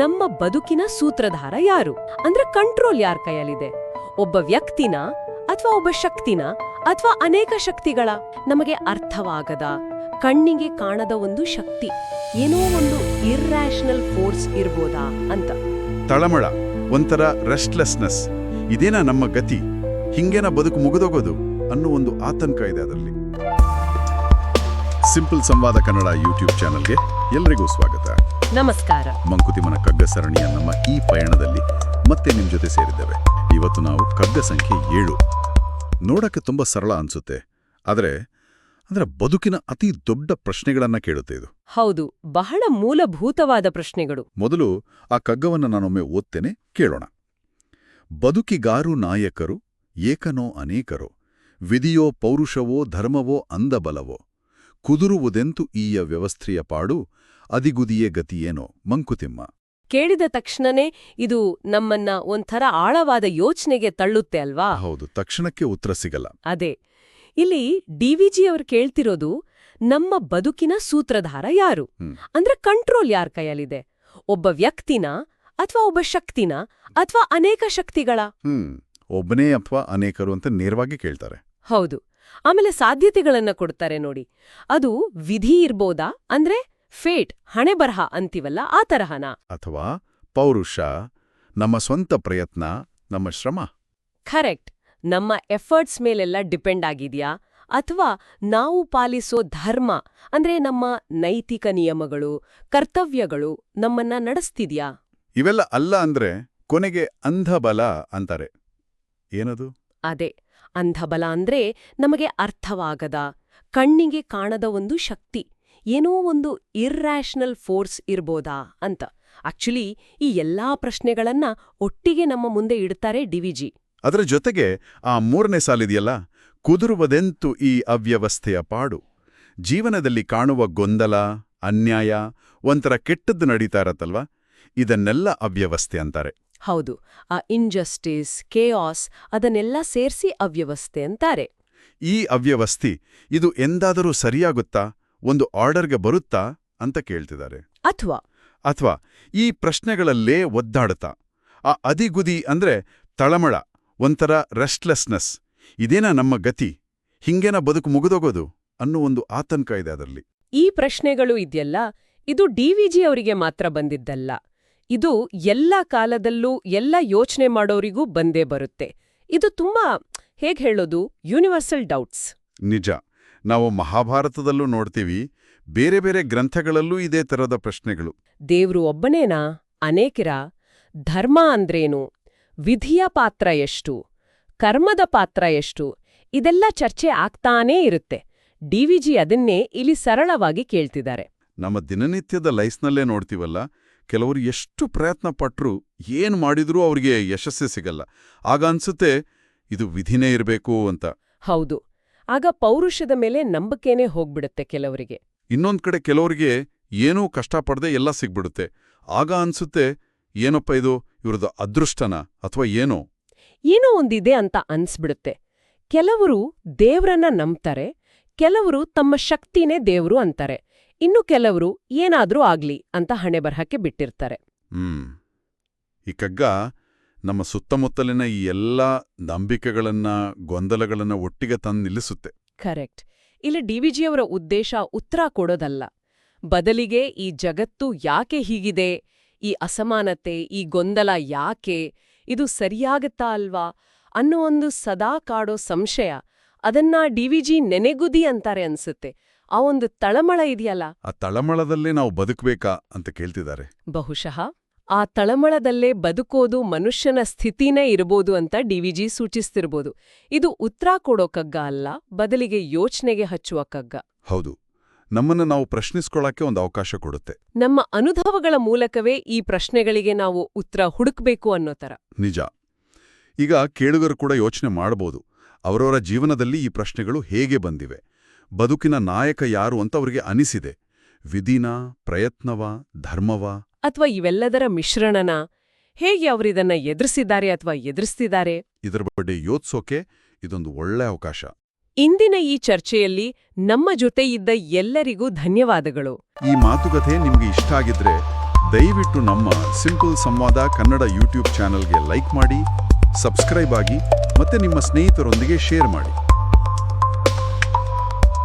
ನಮ್ಮ ಬದುಕಿನ ಸೂತ್ರಧಾರ ಯಾರು? ಅಂದ್ರೆ ಕಂಟ್ರೋಲ್ ಯಾರ ಕೈಯಲ್ಲಿದೆ? ಒಬ್ಬ ವ್ಯಕ್ತಿನ ಅಥವಾ ಒಬ್ಬ ಶಕ್ತಿನ ಅಥವಾ ಅನೇಕ ಶಕ್ತಿಗಳ? ನಮಗೆ ಅರ್ಥವಾಗದ, ಕಣ್ಣಿಗೆ ಕಾಣದ ಒಂದು ಶಕ್ತಿ, ಏನೋ ಒಂದು ಇರ್ರಾಷನಲ್ ಫೋರ್ಸ್ ಇರ್ಬೋದಾ ಅಂತ. ತಳಮಳ, ಒಂಥರ ರೆಸ್ಟ್ಲೆಸ್ನೆಸ್ ಇದೇನಾ ನಮ್ಮ ಗತಿ? ಹಿಂಗೇನ ಬದುಕು ಮುಗಿದೋಗೋದು ಅನ್ನೋ ಒಂದು ಆತಂಕ ಇದೆ ಅದರಲ್ಲಿ. ಸಿಂಪಲ್ ಸಂವಾದ ಕನ್ನಡ ಯೂಟ್ಯೂಬ್ ಚಾನಲ್ಗೆ ಎಲ್ರಿಗೂ ಸ್ವಾಗತ. ನಮಸ್ಕಾರ. ಮಂಕುತಿಮ್ಮನ ಕಗ್ಗ ಸರಣಿಯ ನಮ್ಮ ಈ ಪಯಣದಲ್ಲಿ ಮತ್ತೆ ನಿಮ್ ಜೊತೆ ಸೇರಿದ್ದೇವೆ. ಇವತ್ತು ನಾವು ಕಗ್ಗ ಸಂಖ್ಯೆ ಏಳು. ನೋಡಕ್ಕೆ ತುಂಬಾ ಸರಳ ಅನ್ಸುತ್ತೆ. ಆದರೆ ಅಂದ್ರೆ ಬದುಕಿನ ಅತಿ ದೊಡ್ಡ ಪ್ರಶ್ನೆಗಳನ್ನ ಕೇಳುತ್ತೆ ಇದು. ಹೌದು ಬಹಳ ಮೂಲಭೂತವಾದ ಪ್ರಶ್ನೆಗಳು. ಮೊದಲು ಆ ಕಗ್ಗವನ್ನು ನಾನೊಮ್ಮೆ ಓದ್ತೇನೆ ಕೇಳೋಣ. ಬದುಕಿಗಾರು ನಾಯಕರು ಏಕನೋ ಅನೇಕರು ವಿಧಿಯೋ ಪೌರುಷವೋ ಧರ್ಮವೋ ಅಂದಬಲವೋ ಕುದುರುವುದೆಂತು ಈಯ ವ್ಯವಸ್ಥೆಯ ಪಾಡು ಅದಿಗುದಿಯೇ ಗತಿಯೇನೋ ಮಂಕುತಿಮ್ಮ. ಕೇಳಿದ ತಕ್ಷಣನೇ ಇದು ನಮ್ಮನ್ನ ಒಂಥರ ಆಳವಾದ ಯೋಚನೆಗೆ ತಳ್ಳುತ್ತೆ ಅಲ್ವಾ? ಹೌದು ತಕ್ಷಣಕ್ಕೆ ಉತ್ತರ ಸಿಗಲ್ಲ. ಅದೇ. ಇಲ್ಲಿ ಡಿವಿಜಿ ಅವರು ಕೇಳ್ತಿರೋದು ನಮ್ಮ ಬದುಕಿನ ಸೂತ್ರಧಾರ ಯಾರು. ಅಂದ್ರೆ ಕಂಟ್ರೋಲ್ ಯಾರ ಕೈಯಲ್ಲಿದೆ? ಒಬ್ಬ ವ್ಯಕ್ತಿನ ಅಥವಾ ಒಬ್ಬ ಶಕ್ತಿನ ಅಥವಾ ಅನೇಕ ಶಕ್ತಿಗಳ? ಒಬ್ಬನೇ ಅಥವಾ ಅನೇಕರು ಅಂತ ನೇರವಾಗಿ ಕೇಳ್ತಾರೆ. ಹೌದು. ಆಮೇಲೆ ಸಾಧ್ಯತೆಗಳನ್ನ ಕೊಡ್ತಾರೆ ನೋಡಿ. ಅದು ವಿಧಿ ಇರ್ಬೋದಾ? ಅಂದ್ರೆ ಫೇಟ್ ಹಣೆ ಬರಹ ಅಂತೀವಲ್ಲ ಆ ತರಹನ. ಅಥವಾ ಪೌರುಷ ನಮ್ಮ ಸ್ವಂತ ಪ್ರಯತ್ನ ನಮ್ಮ ಶ್ರಮ. ಕರೆಕ್ಟ್. ನಮ್ಮ ಎಫರ್ಟ್ಸ್ ಮೇಲೆಲ್ಲ ಡಿಪೆಂಡ್ ಆಗಿದೆಯಾ? ಅಥವಾ ನಾವು ಪಾಲಿಸೋ ಧರ್ಮ ಅಂದ್ರೆ ನಮ್ಮ ನೈತಿಕ ನಿಯಮಗಳು ಕರ್ತವ್ಯಗಳು ನಮ್ಮನ್ನ ನಡೆಸ್ತಿದ್ಯಾ? ಇವೆಲ್ಲ ಅಲ್ಲ ಅಂದ್ರೆ ಕೊನೆಗೆ ಅಂಧಬಲ ಅಂತಾರೆ. ಏನದು? ಅದೇ. ಅಂಧಬಲ ಅಂದ್ರೆ ನಮಗೆ ಅರ್ಥವಾಗದ ಕಣ್ಣಿಗೆ ಕಾಣದ ಒಂದು ಶಕ್ತಿ. ಏನೋ ಒಂದು ಇರ್ರ್ಯಾಷನಲ್ ಫೋರ್ಸ್ ಇರ್ಬೋದಾ ಅಂತ. ಆಕ್ಚುಲಿ ಈ ಎಲ್ಲಾ ಪ್ರಶ್ನೆಗಳನ್ನ ಒಟ್ಟಿಗೆ ನಮ್ಮ ಮುಂದೆ ಇಡ್ತಾರೆ ಡಿವಿಜಿ ಅದರ ಜೊತೆಗೆ ಆ ಮೂರನೇ ಸಾಲಿದೆಯಲ್ಲ ಕುದುರುವುದೆಂತು ಈ ಅವ್ಯವಸ್ಥೆಯ ಪಾಡು? ಜೀವನದಲ್ಲಿ ಕಾಣುವ ಗೊಂದಲ ಅನ್ಯಾಯ ಒಂಥರ ಕೆಟ್ಟದ್ದು ನಡೀತಾ ಇರತ್ತಲ್ವಾ? ಇದನ್ನೆಲ್ಲ ಅವ್ಯವಸ್ಥೆ ಅಂತಾರೆ. ಹೌದು ಆ ಇಂಜಸ್ಟಿಸ್ ಕೇಆಸ್ ಅದನ್ನೆಲ್ಲ ಸೇರಿಸಿ ಅವ್ಯವಸ್ಥೆ ಅಂತಾರೆ. ಈ ಅವ್ಯವಸ್ಥೆ ಇದು ಎಂದಾದರೂ ಸರಿಯಾಗುತ್ತಾ? ಒಂದು ಆರ್ಡರ್ಗೆ ಬರುತ್ತಾ ಅಂತ ಕೇಳ್ತಿದ್ದಾರೆ. ಅಥವಾ? ಅಥವಾ ಈ ಪ್ರಶ್ನೆಗಳಲ್ಲೇ ಒದ್ದಾಡುತ್ತಾ? ಆ ಅದಿಗುದಿ ಅಂದ್ರೆ ತಳಮಳ ಒಂಥರ ರೆಸ್ಟ್ಲೆಸ್ನೆಸ್ ಇದೇನಾ ನಮ್ಮ ಗತಿ? ಹಿಂಗೇನ ಬದುಕು ಮುಗಿದೋಗೋದು ಅನ್ನೋ ಒಂದು ಆತಂಕ ಇದೆ ಅದರಲ್ಲಿ. ಈ ಪ್ರಶ್ನೆಗಳು ಇದೆಯಲ್ಲ ಇದು ಡಿವಿಜಿ ಅವರಿಗೆ ಮಾತ್ರ ಬಂದಿದ್ದಲ್ಲ. ಇದು ಎಲ್ಲ ಕಾಲದಲ್ಲೂ ಎಲ್ಲ ಯೋಚನೆ ಮಾಡೋರಿಗೂ ಬಂದೇ ಬರುತ್ತೆ. ಇದು ತುಂಬಾ ಹೇಗ್ ಹೇಳೋದು ಯೂನಿವರ್ಸಲ್ ಡೌಟ್ಸ್ ನಿಜ. ನಾವು ಮಹಾಭಾರತದಲ್ಲೂ ನೋಡ್ತೀವಿ. ಬೇರೆ ಬೇರೆ ಗ್ರಂಥಗಳಲ್ಲೂ ಇದೇ ತರದ ಪ್ರಶ್ನೆಗಳು. ದೇವ್ರು ಒಬ್ಬನೇನಾ? ಅನೇಕಿರ. ಧರ್ಮ ಅಂದ್ರೇನು? ವಿಧಿಯ ಪಾತ್ರ ಎಷ್ಟು? ಕರ್ಮದ ಪಾತ್ರ ಎಷ್ಟು? ಇದೆಲ್ಲ ಚರ್ಚೆ ಆಗ್ತಾನೇ ಇರುತ್ತೆ. ಡಿವಿಜಿ ಅದನ್ನೇ ಇಲ್ಲಿ ಸರಳವಾಗಿ ಕೇಳ್ತಿದ್ದಾರೆ. ನಮ್ಮ ದಿನನಿತ್ಯದ ಲೈಫ್ನಲ್ಲೇ ನೋಡ್ತೀವಲ್ಲ ಕೆಲವರು ಎಷ್ಟು ಪ್ರಯತ್ನ ಪಟ್ಟರು ಏನ್ ಮಾಡಿದ್ರೂ ಅವ್ರಿಗೆ ಯಶಸ್ಸೇ ಸಿಗಲ್ಲ. ಆಗ ಅನ್ಸುತ್ತೆ ಇದು ವಿಧಿನೇ ಇರಬೇಕು ಅಂತ. ಹೌದು. ಆಗ ಪೌರುಷದ ಮೇಲೆ ನಂಬಿಕೆನೇ ಹೋಗ್ಬಿಡುತ್ತೆ ಕೆಲವರಿಗೆ. ಇನ್ನೊಂದ್ ಕಡೆ ಕೆಲವರಿಗೆ ಏನೂ ಕಷ್ಟಪಡದೆ ಎಲ್ಲ ಸಿಗ್ಬಿಡುತ್ತೆ. ಆಗ ಅನ್ಸುತ್ತೆ ಏನಪ್ಪ ಇದು ಇವ್ರದ್ದು ಅದೃಷ್ಟನ ಅಥವಾ ಏನೋ? ಏನೋ ಒಂದಿದೆ ಅಂತ ಅನ್ಸ್ಬಿಡುತ್ತೆ. ಕೆಲವರು ದೇವ್ರನ್ನ ನಂಬ್ತಾರೆ ಕೆಲವರು ತಮ್ಮ ಶಕ್ತಿನೇ ದೇವ್ರು ಅಂತಾರೆ. ಇನ್ನು ಕೆಲವರು ಏನಾದ್ರೂ ಆಗ್ಲಿ ಅಂತ ಹಣೆ ಬರಹಕ್ಕೆ ಬಿಟ್ಟಿರ್ತಾರೆ. ಹ್ಮ್. ಈ ಕಗ್ಗ ನಮ್ಮ ಸುತ್ತಮುತ್ತಲಿನ ಈ ಎಲ್ಲ ನಂಬಿಕೆಗಳನ್ನ ಗೊಂದಲಗಳನ್ನ ಒಟ್ಟಿಗೆ ತಂದು ನಿಲ್ಲಿಸುತ್ತೆ. ಕರೆಕ್ಟ್. ಇಲ್ಲಿ ಡಿವಿಜಿಯವರ ಉದ್ದೇಶ ಉತ್ತರ ಕೊಡೋದಲ್ಲ. ಬದಲಿಗೆ ಈ ಜಗತ್ತು ಯಾಕೆ ಹೀಗಿದೆ? ಈ ಅಸಮಾನತೆ ಈ ಗೊಂದಲ ಯಾಕೆ? ಇದು ಸರಿಯಾಗತ್ತಾ ಅಲ್ವಾ? ಅನ್ನೋ ಒಂದು ಸದಾ ಕಾಡೋ ಸಂಶಯ. ಅದನ್ನ ಡಿವಿಜಿ ನೆನೆಗುದಿ ಅಂತಾರೆ ಅನ್ಸುತ್ತೆ. ಆ ಒಂದು ತಳಮಳ ಇದೆಯಲ್ಲ? ಆ ತಳಮಳದಲ್ಲೇ ನಾವು ಬದುಕಬೇಕಾ ಅಂತ ಕೇಳ್ತಿದ್ದಾರೆ. ಬಹುಶಃ. ಆ ತಳಮಳದಲ್ಲೇ ಬದುಕೋದು ಮನುಷ್ಯನ ಸ್ಥಿತಿನೇ ಇರಬಹುದು ಅಂತ ಡಿವಿಜಿ ಸೂಚಿಸ್ತಿರ್ಬೋದು. ಇದು ಉತ್ತರ ಕೊಡೋ ಕಗ್ಗ ಅಲ್ಲ ಬದಲಿಗೆ ಯೋಚನೆಗೆ ಹಚ್ಚುವ ಕಗ್ಗ. ಹೌದು. ನಮ್ಮನ್ನು ನಾವು ಪ್ರಶ್ನಿಸ್ಕೊಳ್ಳಕ್ಕೆ ಒಂದು ಅವಕಾಶ ಕೊಡುತ್ತೆ. ನಮ್ಮ ಅನುಭವಗಳ ಮೂಲಕವೇ ಈ ಪ್ರಶ್ನೆಗಳಿಗೆ ನಾವು ಉತ್ತರ ಹುಡುಕ್ಬೇಕು ಅನ್ನೋ ತರ ನಿಜ. ಈಗ ಕೇಳುಗರು ಕೂಡ ಯೋಚನೆ ಮಾಡಬಹುದು ಅವರವರ ಜೀವನದಲ್ಲಿ ಈ ಪ್ರಶ್ನೆಗಳು ಹೇಗೆ ಬಂದಿವೆ? ಬದುಕಿನ ನಾಯಕ ಯಾರು ಅಂತ ಅವರಿಗೆ ಅನಿಸಿದೆ. ವಿಧಿನ ಪ್ರಯತ್ನವ ಧರ್ಮವ? ಅಥವಾ ಇವೆಲ್ಲದರ ಮಿಶ್ರಣನ ಹೇಗೆ ಅವರಿದನ್ನ ಎದುರಿಸಿದ್ದಾರೆ ಅಥವಾ ಎದುರಿಸ್ತಿದ್ದಾರೆ? ಇದರ ಬಗ್ಗೆ ಯೋಚಿಸೋಕೆ ಇದೊಂದು ಒಳ್ಳೆ ಅವಕಾಶ. ಇಂದಿನ ಈ ಚರ್ಚೆಯಲ್ಲಿ ನಮ್ಮ ಜೊತೆ ಇದ್ದ ಎಲ್ಲರಿಗೂ ಧನ್ಯವಾದಗಳು. ಈ ಮಾತುಕತೆ ನಿಮ್ಗೆ ಇಷ್ಟ ಆಗಿದ್ರೆ ದಯವಿಟ್ಟು ನಮ್ಮ ಸಿಂಪಲ್ ಸಂವಾದ ಕನ್ನಡ ಯೂಟ್ಯೂಬ್ ಚಾನೆಲ್ಗೆ ಲೈಕ್ ಮಾಡಿ ಸಬ್ಸ್ಕ್ರೈಬ್ ಆಗಿ ಮತ್ತೆ ನಿಮ್ಮ ಸ್ನೇಹಿತರೊಂದಿಗೆ ಶೇರ್ ಮಾಡಿ.